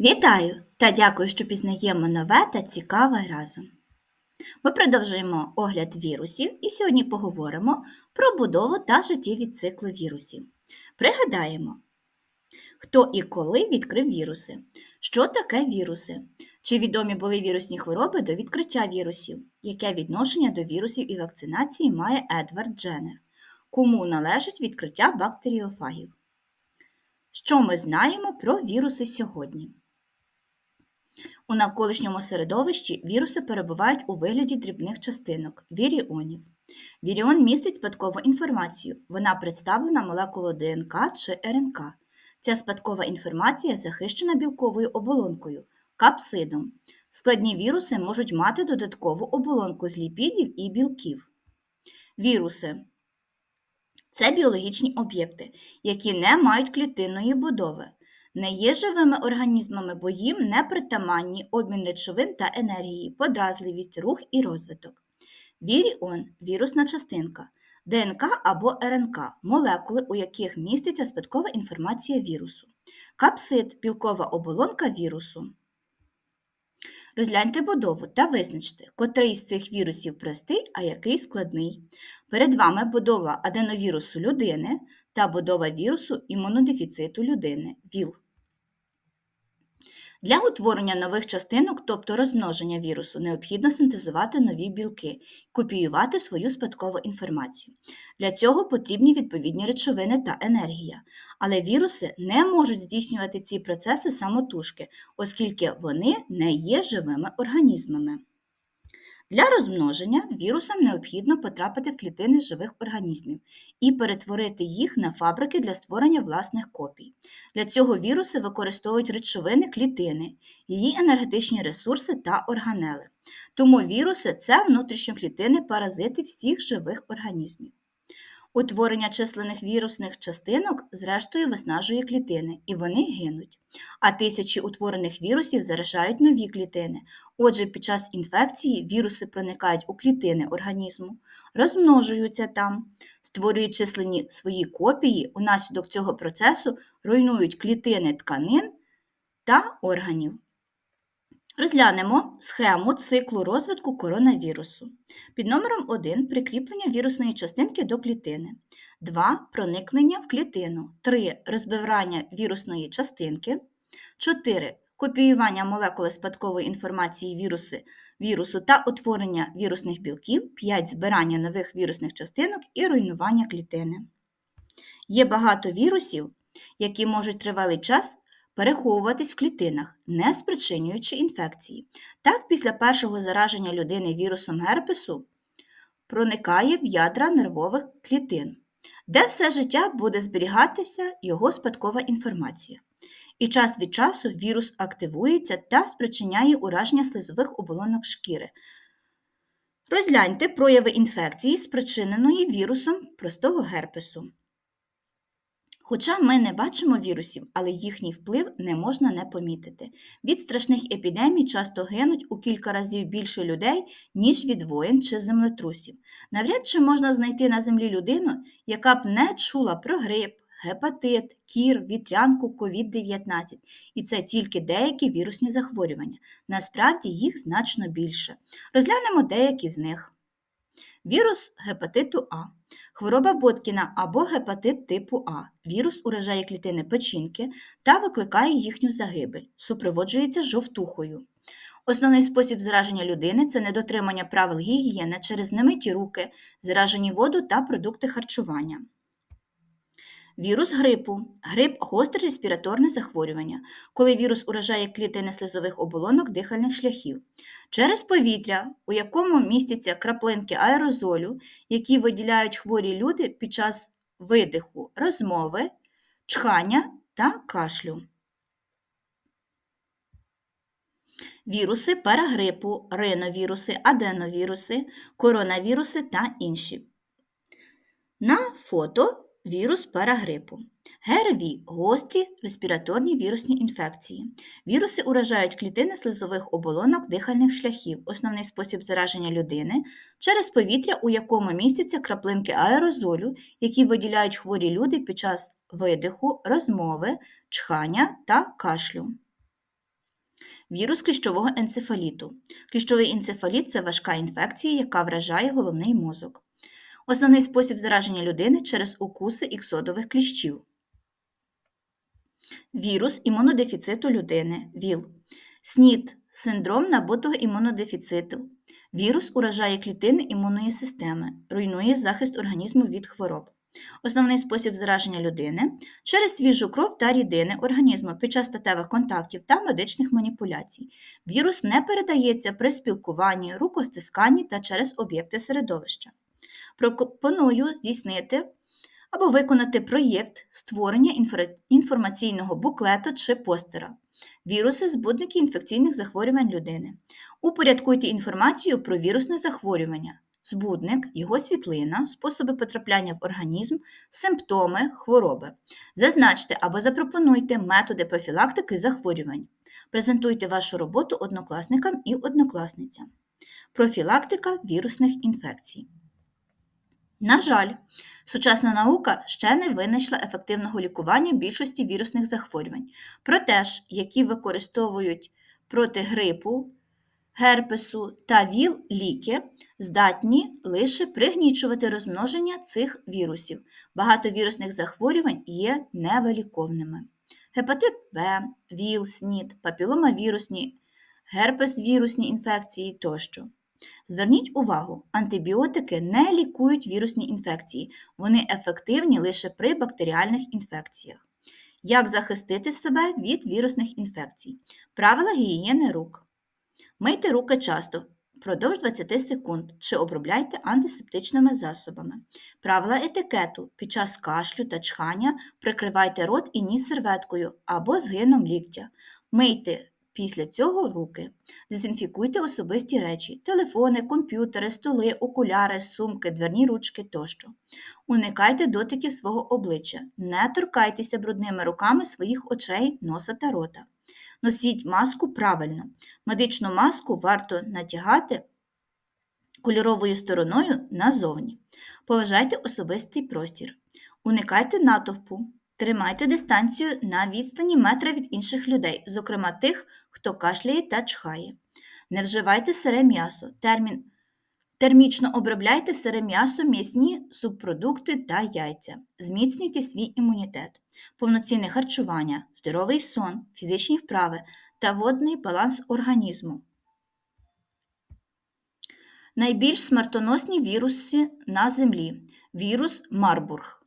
Вітаю та дякую, що пізнаємо нове та цікаве разом. Ми продовжуємо огляд вірусів і сьогодні поговоримо про будову та життєві цикли вірусів. Пригадаємо, хто і коли відкрив віруси, що таке віруси, чи відомі були вірусні хвороби до відкриття вірусів, яке відношення до вірусів і вакцинації має Едвард Дженнер, кому належить відкриття бактеріофагів. Що ми знаємо про віруси сьогодні? У навколишньому середовищі віруси перебувають у вигляді дрібних частинок віріонів. Віріон містить спадкову інформацію. Вона представлена молекулою ДНК чи РНК. Ця спадкова інформація захищена білковою оболонкою капсидом. Складні віруси можуть мати додаткову оболонку з ліпідів і білків. Віруси це біологічні об'єкти, які не мають клітинної будови не є живими організмами, бо їм не притаманні обмін речовин та енергії, подразливість, рух і розвиток. Віріон вірусна частинка, ДНК або РНК молекули, у яких міститься спадкова інформація вірусу. Капсид білкова оболонка вірусу. Розгляньте будову та визначте, котрий з цих вірусів простий, а який складний. Перед вами будова аденовірусу людини та будова вірусу імунодефіциту людини ВІЛ. Для утворення нових частинок, тобто розмноження вірусу, необхідно синтезувати нові білки, копіювати свою спадкову інформацію. Для цього потрібні відповідні речовини та енергія. Але віруси не можуть здійснювати ці процеси самотужки, оскільки вони не є живими організмами. Для розмноження вірусам необхідно потрапити в клітини живих організмів і перетворити їх на фабрики для створення власних копій. Для цього віруси використовують речовини клітини, її енергетичні ресурси та органели. Тому віруси це внутрішньоклітини паразити всіх живих організмів. Утворення численних вірусних частинок, зрештою, виснажує клітини, і вони гинуть. А тисячі утворених вірусів заражають нові клітини. Отже, під час інфекції віруси проникають у клітини організму, розмножуються там, створюють численні свої копії, унаслідок цього процесу руйнують клітини тканин та органів. Розглянемо схему циклу розвитку коронавірусу. Під номером 1 прикріплення вірусної частинки до клітини, 2 проникнення в клітину, 3 розбирання вірусної частинки, 4 копіювання молекули спадкової інформації віруси, вірусу та утворення вірусних білків, 5 збирання нових вірусних частинок і руйнування клітини. Є багато вірусів, які можуть тривалий час переховуватись в клітинах, не спричинюючи інфекції. Так, після першого зараження людини вірусом герпесу проникає в ядра нервових клітин, де все життя буде зберігатися його спадкова інформація. І час від часу вірус активується та спричиняє ураження слизових оболонок шкіри. Розгляньте прояви інфекції, спричиненої вірусом простого герпесу. Хоча ми не бачимо вірусів, але їхній вплив не можна не помітити. Від страшних епідемій часто гинуть у кілька разів більше людей, ніж від воєн чи землетрусів. Навряд чи можна знайти на землі людину, яка б не чула про грип, гепатит, кір, вітрянку, COVID-19. І це тільки деякі вірусні захворювання. Насправді їх значно більше. Розглянемо деякі з них. Вірус гепатиту А. Хвороба Боткіна або гепатит типу А. Вірус уражає клітини печінки та викликає їхню загибель, супроводжується жовтухою. Основний спосіб зараження людини це недотримання правил гігієни через немиті руки, заражені воду та продукти харчування. Вірус грипу. Грип гостре респіраторне захворювання, коли вірус уражає клітини слизових оболонок дихальних шляхів. Через повітря, у якому містяться краплинки аерозолю, які виділяють хворі люди під час видиху, розмови, чхання та кашлю. Віруси парагрипу, риновіруси, аденовіруси, коронавіруси та інші. На фото Вірус парагрипу. ГРВІ гострі респіраторні вірусні інфекції. Віруси уражають клітини слизових оболонок дихальних шляхів, основний спосіб зараження людини через повітря, у якому містяться краплинки аерозолю, які виділяють хворі люди під час видиху, розмови, чхання та кашлю. Вірус кліщового енцефаліту. Кліщовий енцефаліт це важка інфекція, яка вражає головний мозок. Основний спосіб зараження людини через укуси іксодових кліщів. Вірус імунодефіциту людини ВІЛ. СНІД синдром набутого імунодефіциту. Вірус уражає клітини імунної системи, руйнує захист організму від хвороб. Основний спосіб зараження людини через свіжу кров та рідини організму під час статевих контактів та медичних маніпуляцій. Вірус не передається при спілкуванні, рукостисканні та через об'єкти середовища. Пропоную здійснити або виконати проєкт створення інформаційного буклету чи постера. Віруси збудники інфекційних захворювань людини. Упорядкуйте інформацію про вірусне захворювання, збудник, його світлина, способи потрапляння в організм, симптоми, хвороби. Зазначте або запропонуйте методи профілактики захворювань. Презентуйте вашу роботу однокласникам і однокласницям. Профілактика вірусних інфекцій. На жаль, сучасна наука ще не винайшла ефективного лікування більшості вірусних захворювань. Проте ж, які використовують проти грипу, герпесу та ВІЛ ліки, здатні лише пригнічувати розмноження цих вірусів. Багато вірусних захворювань є невиліковними. Гепатит Б, ВІЛ, СНІД, папіломавірусні, герпес-вірусні інфекції тощо. Зверніть увагу, антибіотики не лікують вірусні інфекції, вони ефективні лише при бактеріальних інфекціях. Як захистити себе від вірусних інфекцій? Правила гігієни рук. Мийте руки часто, впродовж 20 секунд, чи обробляйте антисептичними засобами. Правила етикету. Під час кашлю та чхання прикривайте рот і ніс серветкою або згином ліктя. Мийте після цього руки. Дезінфікуйте особисті речі: телефони, комп'ютери, столи, окуляри, сумки, дверні ручки тощо. Уникайте дотиків свого обличчя, не торкайтеся брудними руками своїх очей, носа та рота. Носіть маску правильно. Медичну маску варто натягати кольоровою стороною назовні. Поважайте особистий простір. Уникайте натовпу. Тримайте дистанцію на відстані метра від інших людей, зокрема тих, хто кашляє та чхає. Не вживайте сире м'ясо. Термін Термічно обробляйте сире м'ясо, м'ясні субпродукти та яйця. Зміцнюйте свій імунітет, повноцінне харчування, здоровий сон, фізичні вправи та водний баланс організму. Найбільш смертоносні віруси на Землі. Вірус Марбург.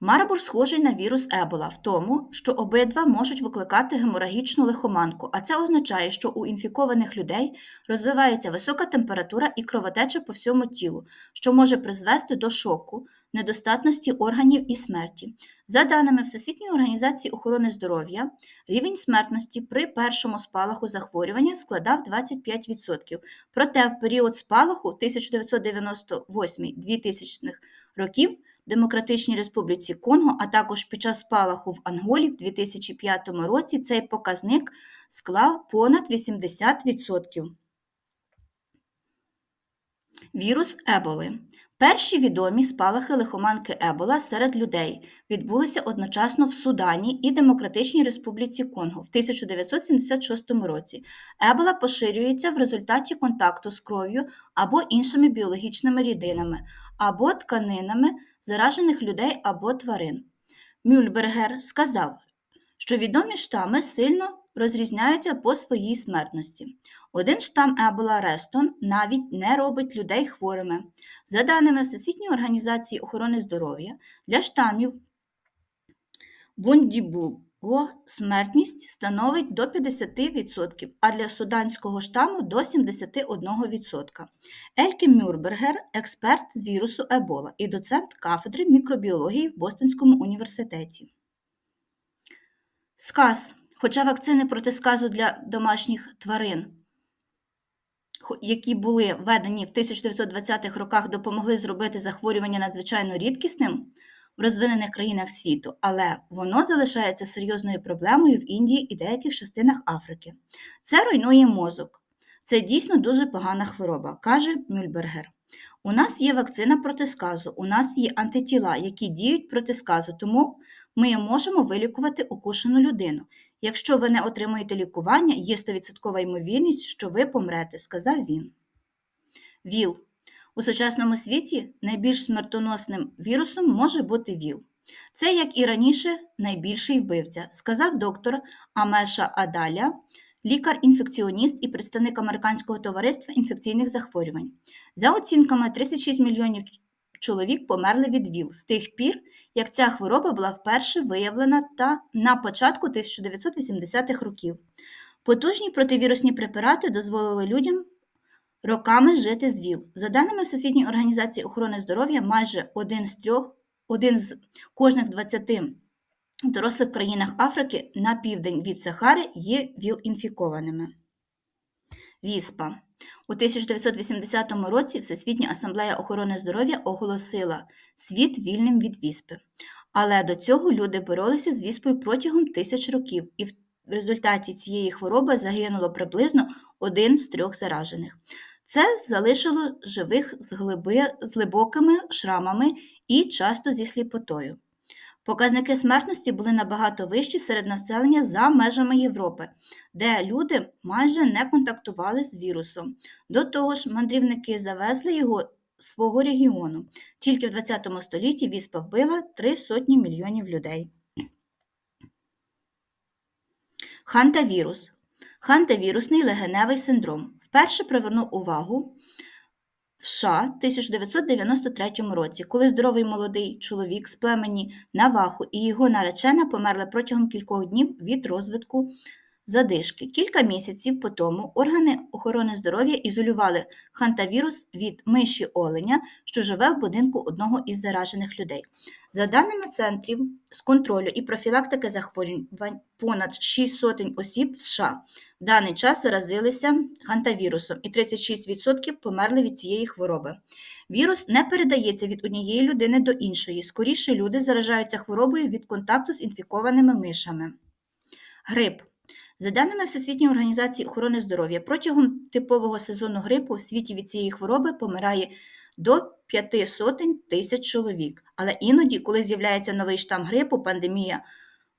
Марбург схожий на вірус Ебола в тому, що обидва можуть викликати геморагічну лихоманку, а це означає, що у інфікованих людей розвивається висока температура і кровотеча по всьому тілу, що може призвести до шоку, недостатності органів і смерті. За даними Всесвітньої організації охорони здоров'я, рівень смертності при першому спалаху захворювання складав 25%. Проте в період спалаху 1998-2000 років Демократичній Республіці Конго, а також під час спалаху в Анголі в 2005 році цей показник склав понад 80%. Вірус Еболи. Перші відомі спалахи лихоманки Ебола серед людей відбулися одночасно в Судані і Демократичній Республіці Конго в 1976 році. Ебола поширюється в результаті контакту з кров'ю або іншими біологічними рідинами, або тканинами заражених людей або тварин. Мюльбергер сказав, що відомі штами сильно розрізняються по своїй смертності. Один штам Ебола Рестон навіть не робить людей хворими. За даними Всесвітньої організації охорони здоров'я, для штамів Бундібу смертність становить до 50%, а для суданського штаму до 71%. Ельке Мюрбергер експерт з вірусу Ебола і доцент кафедри мікробіології в Бостонському університеті. Сказ. Хоча вакцини проти сказу для домашніх тварин, які були введені в 1920-х роках, допомогли зробити захворювання надзвичайно рідкісним, в розвинених країнах світу, але воно залишається серйозною проблемою в Індії і деяких частинах Африки. Це руйнує мозок. Це дійсно дуже погана хвороба, каже Мюльбергер. У нас є вакцина проти сказу, у нас є антитіла, які діють проти сказу, тому ми можемо вилікувати укушену людину. Якщо ви не отримуєте лікування, є 100% ймовірність, що ви помрете, сказав він. ВІЛ. У сучасному світі найбільш смертоносним вірусом може бути ВІЛ. Це, як і раніше, найбільший вбивця, сказав доктор Амеша Адаля, лікар-інфекціоніст і представник Американського товариства інфекційних захворювань. За оцінками, 36 мільйонів чоловік померли від ВІЛ з тих пір, як ця хвороба була вперше виявлена та на початку 1980-х років. Потужні противірусні препарати дозволили людям роками жити з ВІЛ. За даними Всесвітньої організації охорони здоров'я, майже один з трьох, один з кожних 20 в дорослих країнах Африки на південь від Сахари є ВІЛ-інфікованими. Віспа. У 1980 році Всесвітня асамблея охорони здоров'я оголосила світ вільним від віспи. Але до цього люди боролися з віспою протягом тисяч років, і в результаті цієї хвороби загинуло приблизно один з трьох заражених. Це залишило живих з, глиби, з глибокими шрамами і часто зі сліпотою. Показники смертності були набагато вищі серед населення за межами Європи, де люди майже не контактували з вірусом. До того ж, мандрівники завезли його свого регіону. Тільки в ХХ столітті віспа вбила три сотні мільйонів людей. Хантавірус. Хантавірусний легеневий синдром. Вперше привернув увагу в США в 1993 році, коли здоровий молодий чоловік з племені Наваху і його наречена померли протягом кількох днів від розвитку задишки. Кілька місяців по тому органи охорони здоров'я ізолювали хантавірус від миші оленя, що живе в будинку одного із заражених людей. За даними центрів з контролю і профілактики захворювань, понад 6 сотень осіб в США в даний час заразилися хантавірусом, і 36% померли від цієї хвороби. Вірус не передається від однієї людини до іншої. Скоріше люди заражаються хворобою від контакту з інфікованими мишами. Грип. За даними Всесвітньої організації охорони здоров'я, протягом типового сезону грипу в світі від цієї хвороби помирає до п'яти сотень тисяч чоловік. Але іноді, коли з'являється новий штам грипу, пандемія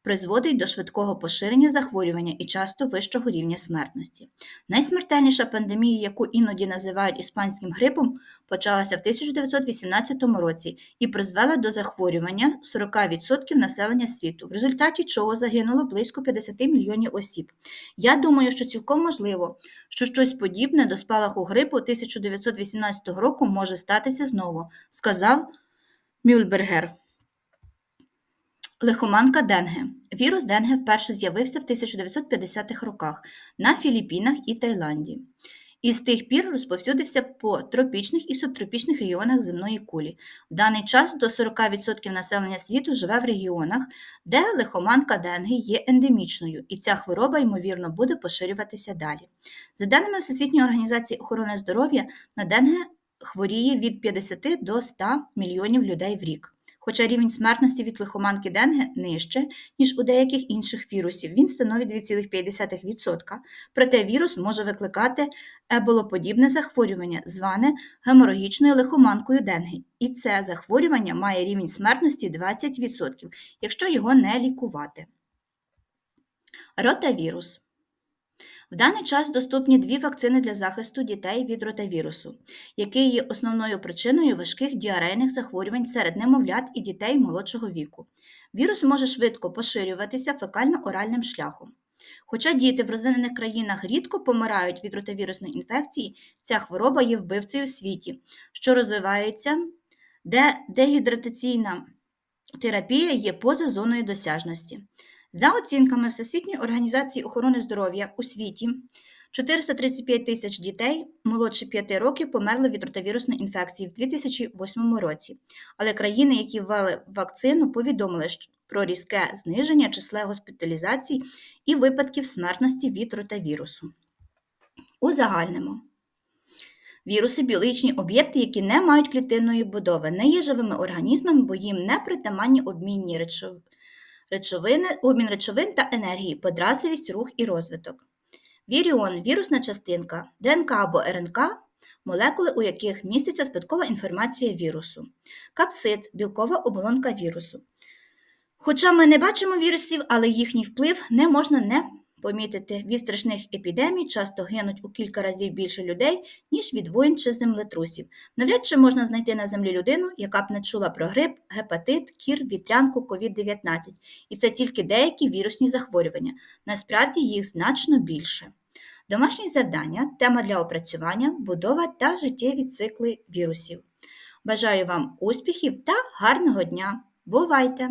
призводить до швидкого поширення захворювання і часто вищого рівня смертності. Найсмертельніша пандемія, яку іноді називають іспанським грипом, почалася в 1918 році і призвела до захворювання 40% населення світу, в результаті чого загинуло близько 50 мільйонів осіб. Я думаю, що цілком можливо, що щось подібне до спалаху грипу 1918 року може статися знову, сказав Мюльбергер. Лихоманка Денге. Вірус Денге вперше з'явився в 1950-х роках на Філіппінах і Таїланді. І з тих пір розповсюдився по тропічних і субтропічних регіонах земної кулі. В даний час до 40% населення світу живе в регіонах, де лихоманка Денге є ендемічною, і ця хвороба, ймовірно, буде поширюватися далі. За даними Всесвітньої організації охорони здоров'я, на Денге хворіє від 50 до 100 мільйонів людей в рік. Хоча рівень смертності від лихоманки Денге нижче, ніж у деяких інших вірусів, він становить 2,5%. Проте вірус може викликати еболоподібне захворювання, зване геморагічною лихоманкою Денге. І це захворювання має рівень смертності 20%, якщо його не лікувати. Ротавірус. В даний час доступні дві вакцини для захисту дітей від ротавірусу, який є основною причиною важких діарейних захворювань серед немовлят і дітей молодшого віку. Вірус може швидко поширюватися фекально-оральним шляхом. Хоча діти в розвинених країнах рідко помирають від ротавірусної інфекції, ця хвороба є вбивцею у світі, що розвивається, де дегідратаційна терапія є поза зоною досяжності. За оцінками Всесвітньої організації охорони здоров'я у світі, 435 тисяч дітей молодше 5 років померли від ротавірусної інфекції в 2008 році. Але країни, які ввели вакцину, повідомили про різке зниження числа госпіталізацій і випадків смертності від ротавірусу. Узагальнимо. Віруси біологічні об'єкти, які не мають клітинної будови, не є живими організмами, бо їм не притаманні обмінні речовини речовини, обмін речовин та енергії, подразливість, рух і розвиток. Віріон вірусна частинка, ДНК або РНК, молекули, у яких міститься спадкова інформація вірусу, капсид білкова оболонка вірусу. Хоча ми не бачимо вірусів, але їхній вплив не можна не помітити. Від страшних епідемій часто гинуть у кілька разів більше людей, ніж від воїн чи землетрусів. Навряд чи можна знайти на землі людину, яка б не чула про грип, гепатит, кір, вітрянку, COVID-19. І це тільки деякі вірусні захворювання. Насправді їх значно більше. Домашні завдання, тема для опрацювання, будова та життєві цикли вірусів. Бажаю вам успіхів та гарного дня! Бувайте!